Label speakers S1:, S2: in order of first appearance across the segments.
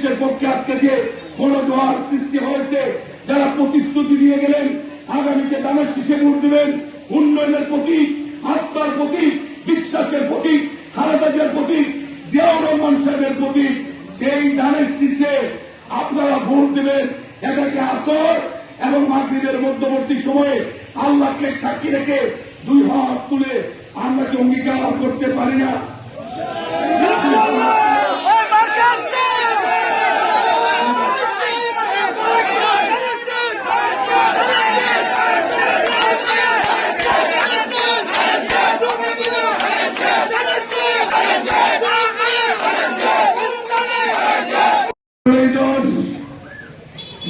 S1: শীর্ষের পক্ষে আজকে যে গণজোয়ার সৃষ্টি হয়েছে, যারা প্রতিশ্রুতি দিয়ে গেলেন, আগামীতে দানের শীষে ভোট দেবেন, উন্নয়নের প্রতীক, আস্থার প্রতীক, বিশ্বাসের প্রতীক, খালেদা জিয়ার প্রতীক, জিয়াউর রহমান সাহেবের প্রতীক, সেই ধানের শীর্ষে আপনারা ভোট দেবেন। এটাকে আসর এবং মাগরীবের মধ্যবর্তী সময়ে আল্লাহকে সাক্ষী রেখে দুই হাত তুলে আমরা কি অঙ্গীকার করতে পারি না?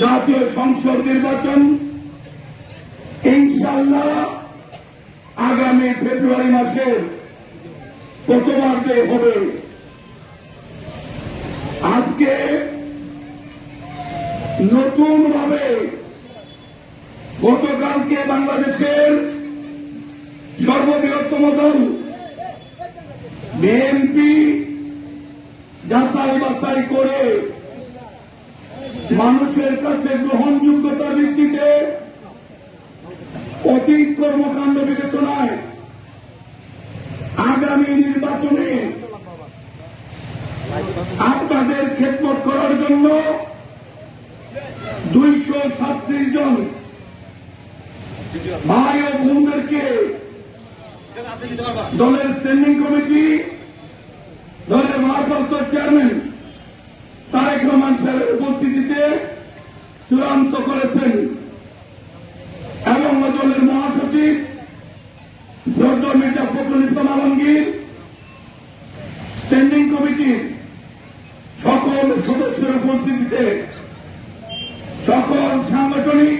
S1: জাতীয় সংসদ নির্বাচন ইনশাল্লাহ আগামী ফেব্রুয়ারি মাসের প্রথমার্ধে হবে। আজকে নতুন ভাবে গতকালকে বাংলাদেশের সর্ববৃহত্তম দল, বিএনপি যাচাই বাছাই করে মানুষের কাছে গ্রহণযোগ্যতার ভিত্তিতে অতীত কর্মকাণ্ড বিবেচনায় আগামী নির্বাচনে আপনাদের খেদমত করার জন্য দুইশো সাতত্রিশ জন ভাই ও বোনদেরকে দলের স্ট্যান্ডিং কমিটি দলের ভারপ্রাপ্ত চেয়ারম্যান তারেক রহমান সাহেবের উপস্থিতিতে চূড়ান্ত করেছেন এবং দলের মহাসচিব সৈয়দ মির্জা ফখরুল আলমগীর স্ট্যান্ডিং কমিটির সকল সদস্যের উপস্থিতিতে সকল সাংগঠনিক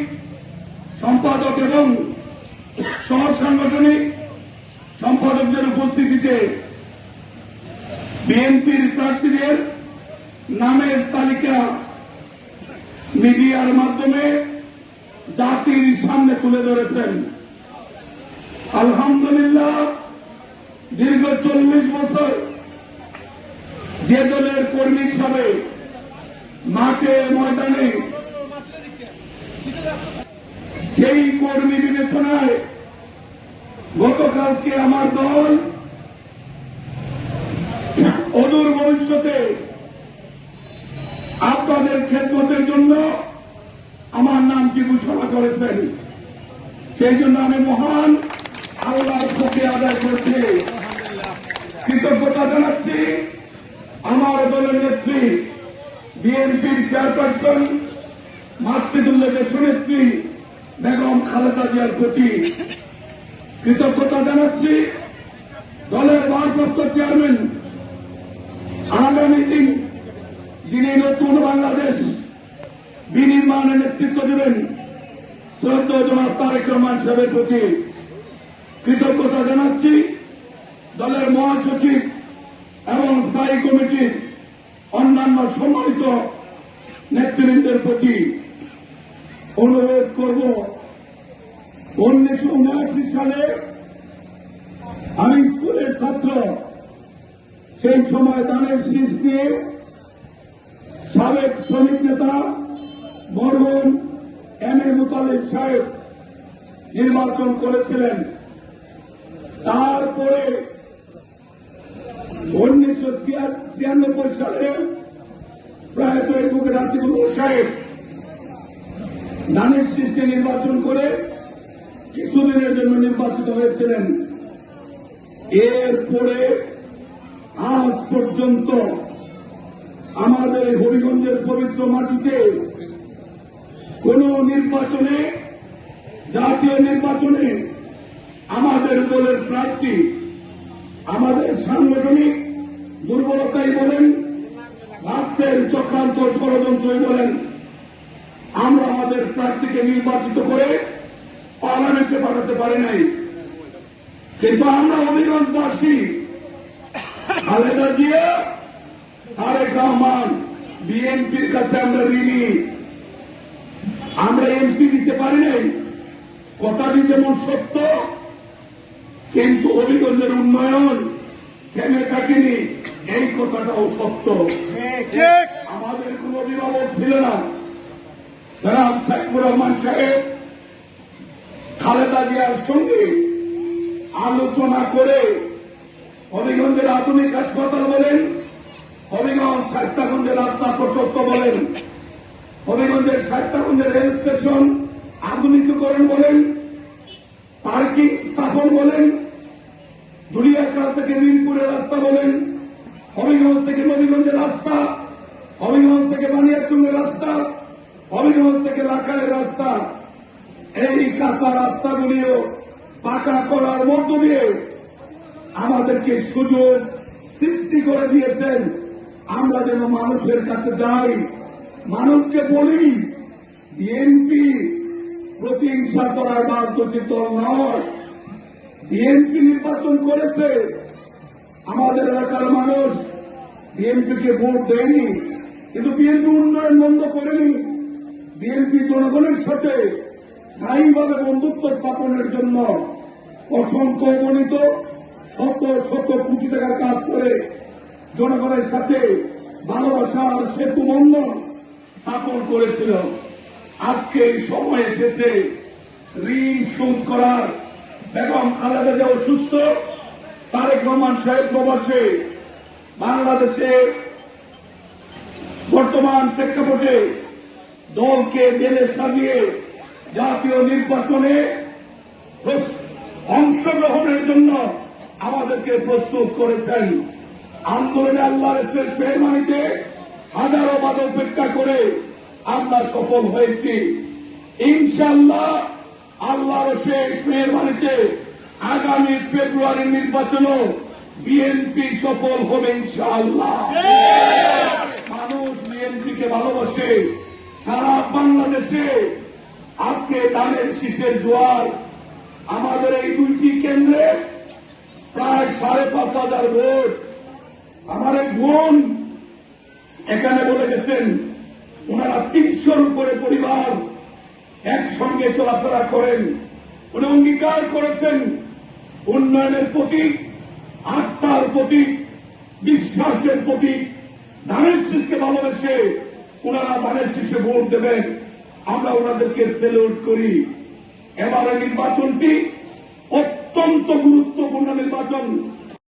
S1: সম্পাদক এবং সহ সাংগঠনিক সম্পাদকদের উপস্থিতিতে বিএনপির প্রার্থীদের নামের তালিকা মিডিয়ার মাধ্যমে জাতির সামনে তুলে ধরেছেন। আলহামদুলিল্লাহ চল্লিশ বছর যে দলের কর্মী হিসাবে মাঠে ময়দানে সেই কর্মী বিবেচনায় গতকালকে আমার দল অদূর ভবিষ্যতে আপনাদের খেদমতের জন্য আমার নামটি ঘোষণা করেছেন? সেই জন্য আমি মহান আল্লাহর প্রতি আদায় করছি কৃতজ্ঞতা জানাচ্ছি আমার নেত্রী, বিএনপির চেয়ারপারসন মাতৃতুল্য দেশনেত্রী বেগম খালেদা জিয়ার প্রতি কৃতজ্ঞতা জানাচ্ছি। দলের ভারপ্রাপ্ত চেয়ারম্যান, আগামী দিন যিনি নতুন বাংলাদেশ বিনির্মাণে নেতৃত্ব দেবেন শ্রদ্ধ তারেক রহমান সাহেবের প্রতি কৃতজ্ঞতা জানাচ্ছি। দলের মহাসচিব এবং স্থায়ী কমিটির অন্যান্য সম্মানিত নেতৃবৃন্দের প্রতি অনুরোধ করব, উনিশশো উনআশি সালে আমি স্কুলের ছাত্র, সেই সময় দানের শীষ দিয়ে সাবেক শ্রমিক নেতা মরহুম এম এ মুতালিব সাহেব নির্বাচন করেছিলেন। তারপরে উনিশশো ছিয়ানব্বই সালে প্রায় দৈবকে রাতিকুল সাহেব দানের সৃষ্টি নির্বাচন করে কিছুদিনের জন্য নির্বাচিত হয়েছিলেন। এরপরে আজ পর্যন্ত আমাদের হবিগঞ্জের পবিত্র মাটিতে কোন নির্বাচনে, জাতীয় নির্বাচনে আমাদের দলের প্রার্থী আমাদের সাংগঠনিক দুর্বলতাই বলেন, রাষ্ট্রের চক্রান্ত ষড়যন্ত্রই বলেন, আমরা আমাদের প্রার্থীকে নির্বাচিত করে পার্লামেন্টে পাঠাতে পারি নাই। কিন্তু আমরা অভিগঞ্জবাসী খালেদা জিয়া, তারেক রহমান, বিএনপির কাছে আমরা ঋণী। আমরা এমপি দিতে পারি নাই। কথাটি যেমন সত্য। কিন্তু হবিগঞ্জের উন্নয়ন থেমে থাকেনি। এই কথাটাও সত্য। আমাদের কোন অভিভাবক ছিল না। জনাব সাইফুর রহমান সাহেব খালেদা জিয়ার সঙ্গে আলোচনা করে হবিগঞ্জের আধুনিক হাসপাতাল বলেন হবিগঞ্জ স্বাস্থ্যগঞ্জের রাস্তা প্রশস্ত বলেন হবিগঞ্জের স্বাস্থ্যগঞ্জের রেল স্টেশন আধুনিকীকরণ বলেন পার্কিং স্থাপন বলেন দুলিয়াখাল থেকে মিরপুরের রাস্তা বলেন, হবিগঞ্জ থেকে নবীগঞ্জের রাস্তা, হবিগঞ্জ থেকে বানিয়াচুঙ্গের রাস্তা, হবিগঞ্জ থেকে লাখালের রাস্তা, এই কাঁচা রাস্তাগুলিও পাকা করার মধ্য দিয়ে আমাদেরকে সুযোগ সৃষ্টি করে দিয়েছেন। আমরা যেন মানুষের কাছে যাই, মানুষকে বলি, বিএনপি প্রতিহিংসা করার দল নয়। বিএনপি নির্বাচন করেছে। আমাদের এলাকার মানুষ বিএনপিকে ভোট দেয়নি, কিন্তু বিএনপি উন্নয়ন বন্ধ করেনি। বিএনপি জনগণের সাথে স্থায়ীভাবে বন্ধুত্ব স্থাপনের জন্য অসংখ্য গণিত শত শত কোটি টাকার কাজ করে জনগণের সাথে ভালোবাসার সেতু বন্ধন স্থাপন করেছিল। আজকে এই সময় এসেছে ঋণ শোধ করার বেগম খালেদা জিয়া অসুস্থ, তারেক রহমান সাহেব প্রবাসে, বাংলাদেশে বর্তমান প্রেক্ষাপটে দলকে মেলে সাজিয়ে জাতীয় নির্বাচনে অংশগ্রহণের জন্য আমাদেরকে প্রস্তুত করেছেন। আন্দোলনে আল্লাহর শেষ মেহরবানিতে হাজারো বাদ উপেক্ষা করে আমরা সফল হয়েছি। ইনশাল্লাহ আল্লাহর শেষ মেহরবানিতে আগামী ফেব্রুয়ারি নির্বাচনও বিএনপি সফল হবে ইনশাআল্লাহ। মানুষ বিএনপিকে ভালোবাসে, সারা বাংলাদেশে আজকে ধানের শীষের জোয়ার। আমাদের এই দুইটি কেন্দ্রে প্রায় সাড়ে পাঁচ হাজার ভোট। আমার এক বোন এখানে বলে গেছেন, ওনারা তিনশোর উপরে পরিবার। একসঙ্গে চলাফেরা করেন। উনি অঙ্গীকার করেছেন। উন্নয়নের প্রতীক, আস্থার প্রতীক, বিশ্বাসের প্রতীক। ধানের শীষকে ভালোবেসে ওনারা ধানের শীষে ভোট দেবেন। আমরা ওনাদেরকে সেলুট করি। এবারের নির্বাচনটি অত্যন্ত গুরুত্বপূর্ণ নির্বাচন।